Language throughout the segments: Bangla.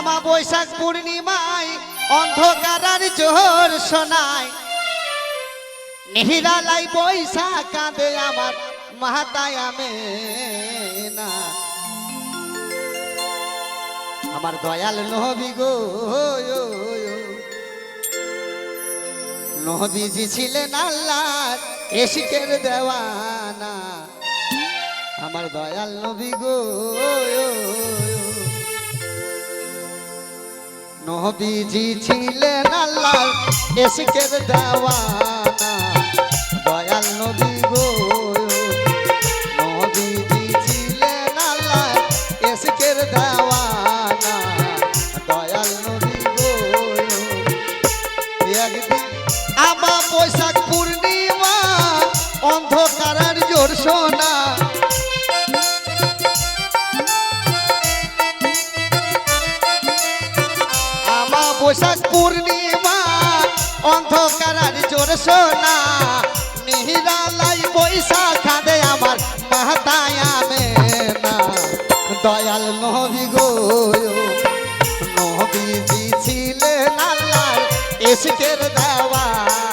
আমা বৈশাখ পূর্ণিমায়, অন্ধকারার জোহর শোনায়। নিহিরালাই বৈশাখ কাঁদে আমার মাহাতায় আমে না আমার দয়াল নহবি গো নহবিজি ছিলেন আল্লাহ এশিকের দেওয়ানা। আমার দয়াল নবী গো নবীজি ছিলেন আল্লাহ এশিকের দেওয়ানা। দয়াল নবী গো, নবীজি ছিলেন আল্লাহ এশিকের দেওয়ানা। দয়াল নবী গো, একদিন আমা বৈশাখ পূর্ণিমা অন্ধকারের বৈশাখ পূর্ণিমা অন্ধকার জোর সোনা। মিহিরালাই বৈশাখ খাদে আমার মাতায় আমে না দয়াল নবী গো, নবী ছিলেন আল্লাহ এসকের দেওয়ানা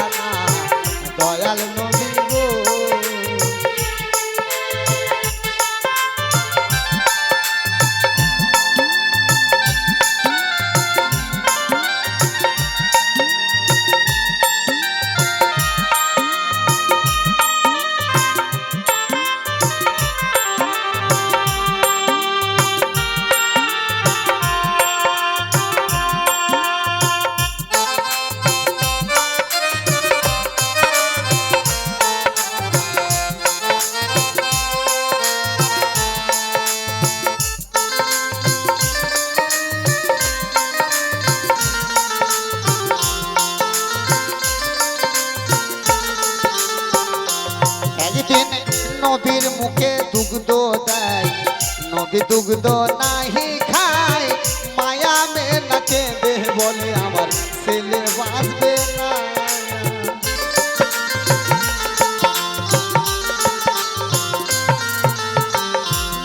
নবী দুগ্ধ নাহি খায় মায়া মে না কেঁদে বলে আমার ছেলে বাঁচবে না।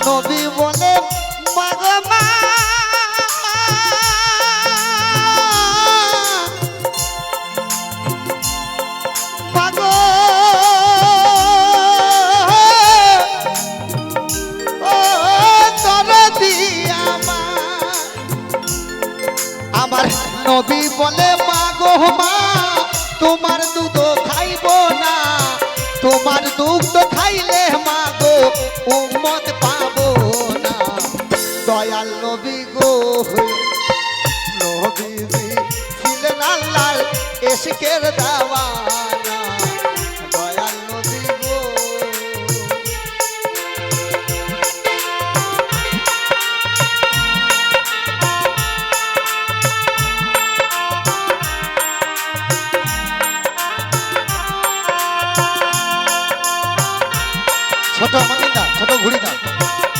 নবী তোমার দুধ খাইব না। তোমার দুধ খাইলে মাগো, উম্মত পাব না। দয়াল নবী গো নবী ছিলেন আল্লাহর এসকের দাওয়ানা ছোট মনিদা ছোট ঘুড়ি দাও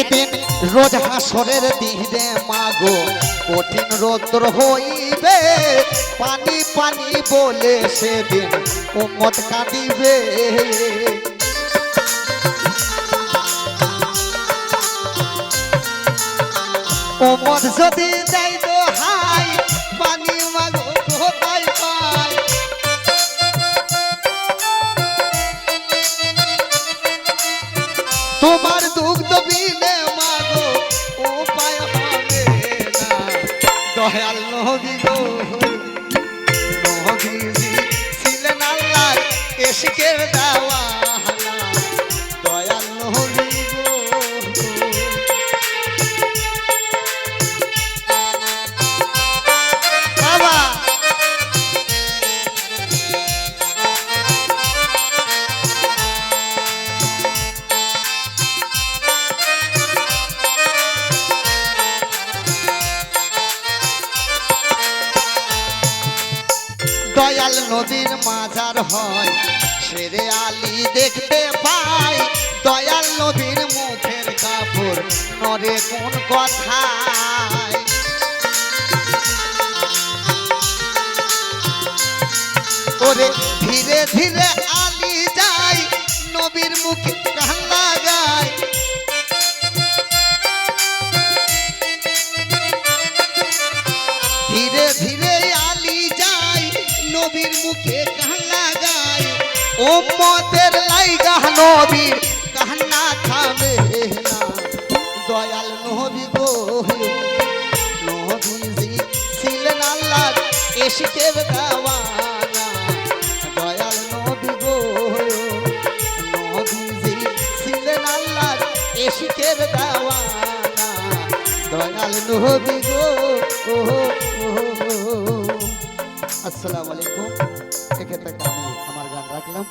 একদিন রোজ হাসরের দিনে মাগো, কঠিন রোদ্র হইবে। পানি পানি বলে সেদিন উম্মত কাঁদিবে। উম্মত যদি দেয় দয়াল নদী নবীজি ছিলেন আল্লাহ এসকের দাওয়ানা নদীর মাজার হয় শেরে আলী দেখতে পাই। দয়াল নদীর মুখের কাপড় নরে কোন কথায়? ধীরে ধীরে আলী ও মতের লাইগা নবীর কান্না থামে না। দয়াল নবী গো নবীজি ছিলেন আল্লাহ এসিকের দেওয়ানা। দয়াল নবী গো নবীজি ছিলেন আল্লাহ এসিকের দেওয়ানা। দয়াল নবী গো আসসালামু আলাইকুম এক্ষেত্রে আমি আমার গান রাখলাম